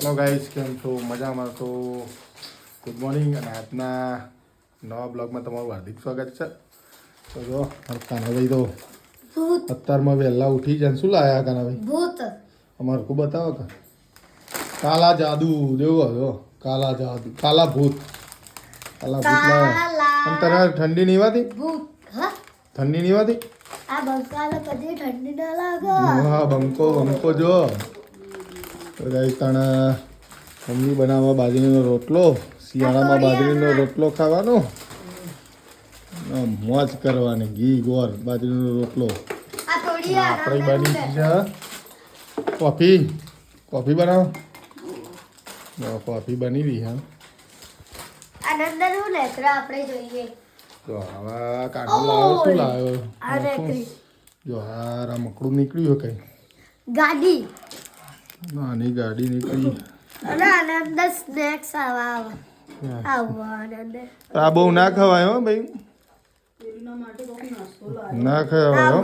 Hello guys કેમ છો? મજામાં તો ગુડ મોર્નિંગ અને આજના નવા બ્લોગમાં તમારું હાર્દિક સ્વાગત છે. તો જો અત્યારે કાનાભાઈ તો અત્યારમાં વહેલા ઉઠી જાય શું લાયા કાનાભાઈ ભાઈ? અમારે કો બતાવો કે? કાલા જાદુ. જેવો જો કાલા જાદુ. કાલા ભૂત. કાલા ભૂત લાયા તને ઠંડી નહીં વાતી? ઠંડી નહીં વાતી? હા બંકો જો. તો ગાઈસ તાણે મમ્મી બનાવવા બાજરીનો રોટલો શિયાળામાં બાજરીનો રોટલો ખાવાનો. મોજ કરવાની ઘી ગોળ બાજરીનો રોટલો. આપણી બની છે કોફી કોફી બનાવો. કોફી બની રહી હા. જો હવે કાઢો લાવ્યો? શું? લાવ્યો જો આ રમકડું નીકળ્યું કઈ? ગાડી. નાની ગાડી નીકળી અને આનંદ સ્નેક્સ આવા આવા આવો આનંદ આ બહુ ના ખવાય હો ભાઈ ના ખવાય હો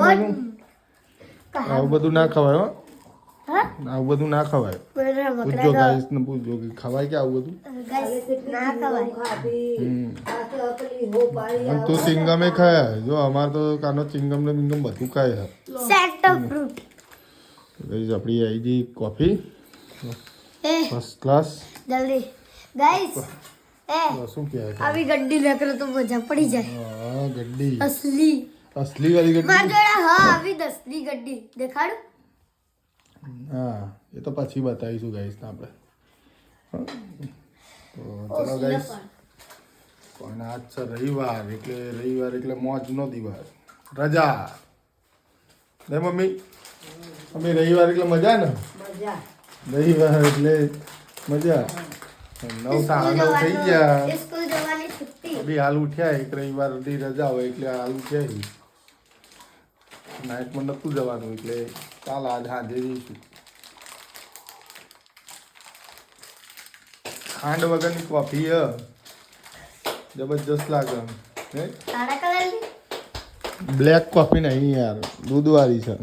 આવું બધું ના ખવાય હો આવું બધું ના ખવાય પૂછજો ગાઈસ ને પૂછજો કે ખવાય કે આવું બધું તું ચિંગમે ખાયા જો અમાર તો કાનો ચિંગમ ને બિંગમ બધું ખાય સેટ ફ્રૂટ ગાઈઝ આપણી આવી ગઈ કોફી ફર્સ્ટ ક્લાસ જલ્દી. ગાઈઝ શું કહેવાય? આવી ગડ્ડી નકરો તો મજા પડી જાય. હા ગડ્ડી. અસલી. અસલી વાળી ગડ્ડી. મારા હા એ તો પછી બતાવીશું ગાઈઝ ને આપણે. તો ચલો રવિવાર એટલે રવિવાર એટલે મોજ મોજનો દિવસ. રજા. ને મમ્મી. મમ્મી રવિવાર એટલે મજા ને? રવિવાર એટલે મજા. નવ સાડા નવ થઈ ગયા. અભી હાલ ઉઠ્યા એક રવિવારની રજા હોય એટલે હાલ ઉઠ્યા નાઇટમાં નતું જવાનું એટલે કાલ આજ સાંજે જઈશું ખાંડ વગરની કોફી હ. જબરજસ્ત લાગે હે? બ્લેક કોફી નહીં યાર દૂધવાળી છે.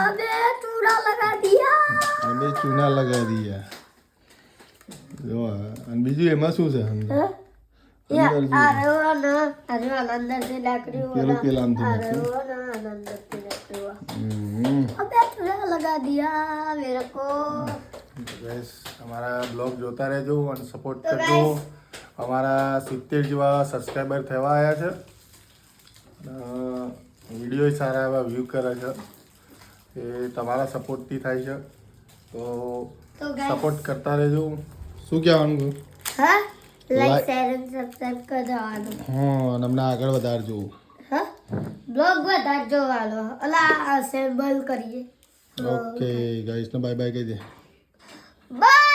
લગા દિયા અમે ચૂના લગાવી દઈએ જો આ. અને બીજું એમાં શું છે? અંદર? હા? યા આ રહ્યું ના આ રહ્યું અંદરથી લાકડ્યું પેલું પેલામથી આ નાખ્યું. રહ્યું ના અંદરથી લાકડ્યું હમ અબે ચૂડા લગા દિયા મેરે કો ગાઈસ અમારા બ્લોગ જોતા રહેજો અને સપોર્ટ તો કરજો. અમારા સિત્તેર જેવા સબસ્ક્રાઈબર થવા આવ્યા છે. વીડિયો સારા એવા વ્યૂ કરે છે. એ તમારા સપોર્ટથી થાય છે. તો સપોર્ટ કરતા રહેજો. શું કહેવાનું હા? લાઈક શેર અને સબસ્ક્રાઇબ કરી દેવાનું હા અને અમને આગળ વધારજો. હા? બ્લોગ વધારે જોવાનો અલા કરીએ. ઓકે ગાઈસને બાય બાય કહી દે. બાય